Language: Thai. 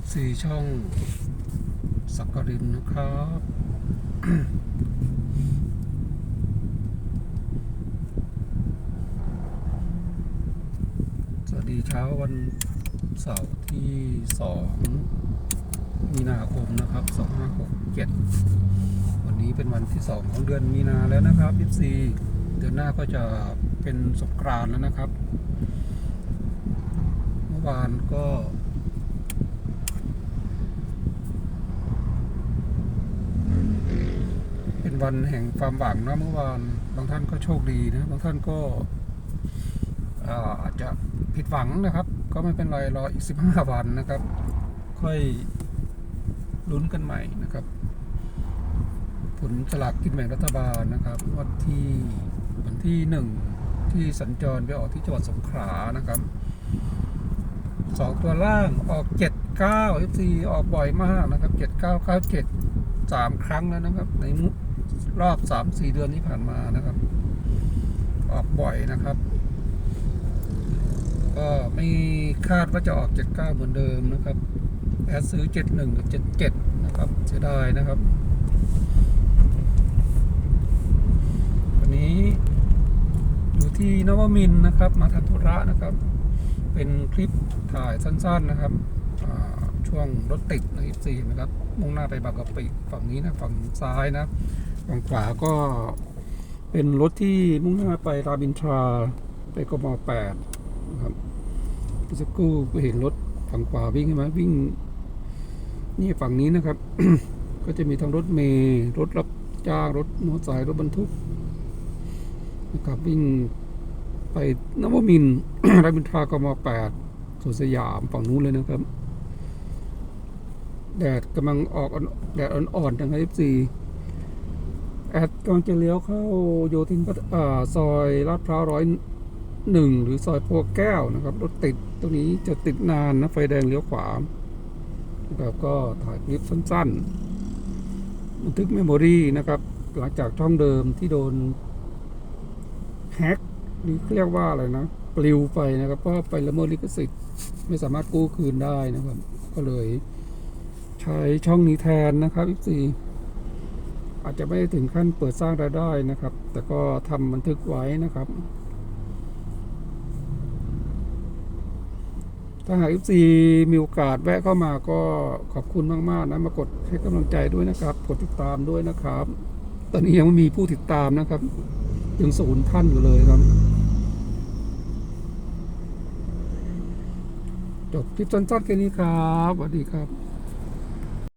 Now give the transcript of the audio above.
FC ช่องสักกรินนะครับ สวัสดีเช้าวันเสาร์ที่ 2 มีนาคมนะครับ 2567 วันนี้เป็นวันที่ 2 ของเดือนมีนาแล้วนะครับ FC เดือนหน้าก็จะเป็นสงกรานต์แล้วนะครับ เมื่อวานก็ เป็น วันแห่งความหวังนะเมื่อวานบางท่านก็โชคดีนะบางท่านก็อาจจะผิดหวังนะครับ ก็ไม่เป็นไรรออีก 15 วันนะครับ ค่อยลุ้นกันใหม่นะครับ ผลสลากกินแบ่งรัฐบาลนะครับวันที่วันที่หนึ่งที่สัญจรไปออกที่จังหวัดสงขลานะครับสองตัวล่างออกเจ็ดเก้า FC ออกบ่อยมากนะครับเจ็ดเก้าเก้าเจ็ดสามครั้งแล้วนะครับในมุ รอบสามสี่เดือนที่ผ่านมานะครับ ออกบ่อยนะครับ ก็ไม่คาดว่าจะออกเจ็ดเก้าเหมือนเดิมนะครับแอดซื้อเจ็ดหนึ่งกับเจ็ดเจ็ดนะครับเสียดายนะครับ วันนี้อยู่ที่นวมินนะครับ มาทันธุระนะครับ เป็นคลิปถ่ายสั้นๆนะครับช่วงรถติดในสี่นะครับ มุ่งหน้าไปบางกะปิฝั่งนี้นะ ฝั่งซ้ายนะ ฝั่งขวาก็เป็นรถที่มุ่งหน้าไปรามินทราไปกมแปดนะครับสักครู่ก็เห็นรถฝั่งขวาวิ่งใช่ไหมวิ่ง นี่ฝั่งนี้นะครับ ก็จะมีทั้งรถเมล์รถรับจ้างรถมอเตอร์ไซค์รถบรรทุกนะครับวิ่งไปนวมินรามินทรากมแปดสวนสยามฝั่งนู้นเลยนะครับ แดดกำลังออกอ่อนแดดอ่อนๆนะครับ FC แอดกำลังจะเลี้ยวเข้าโยธินพัฒอ่าซอยลาดพร้าวร้อยหนึ่งหรือซอยโพแก้วนะครับรถติดตรงนี้จะติดนานนะไฟแดงเลี้ยวขวานะครับก็ถ่ายคลิปสั้นๆบันทึกเมมโมรีนะครับ หลังจากช่องเดิมที่โดนแฮ็กหรือเรียกว่าอะไรนะปลิวไปนะครับเพราะไปละเมิดลิขสิทธิ์ไม่สามารถกู้คืนได้นะครับ ก็เลยใช้ช่องนี้แทนนะครับ f ี อาจจะไม่ถึงขั้นเปิดสร้างรายได้นะครับ แต่ก็ทำบันทึกไว้นะครับ ถ้าหาก FC มีโอกาสแวะเข้ามาก็ขอบคุณมากๆนะมากดให้กำลังใจด้วยนะครับ กดติดตามด้วยนะครับ ตอนนี้ยังไม่มีผู้ติดตามนะครับ ยังศูนย์ท่านอยู่เลยครับ จบคลิปสั้นๆแค่นี้ครับสวัสดีครับ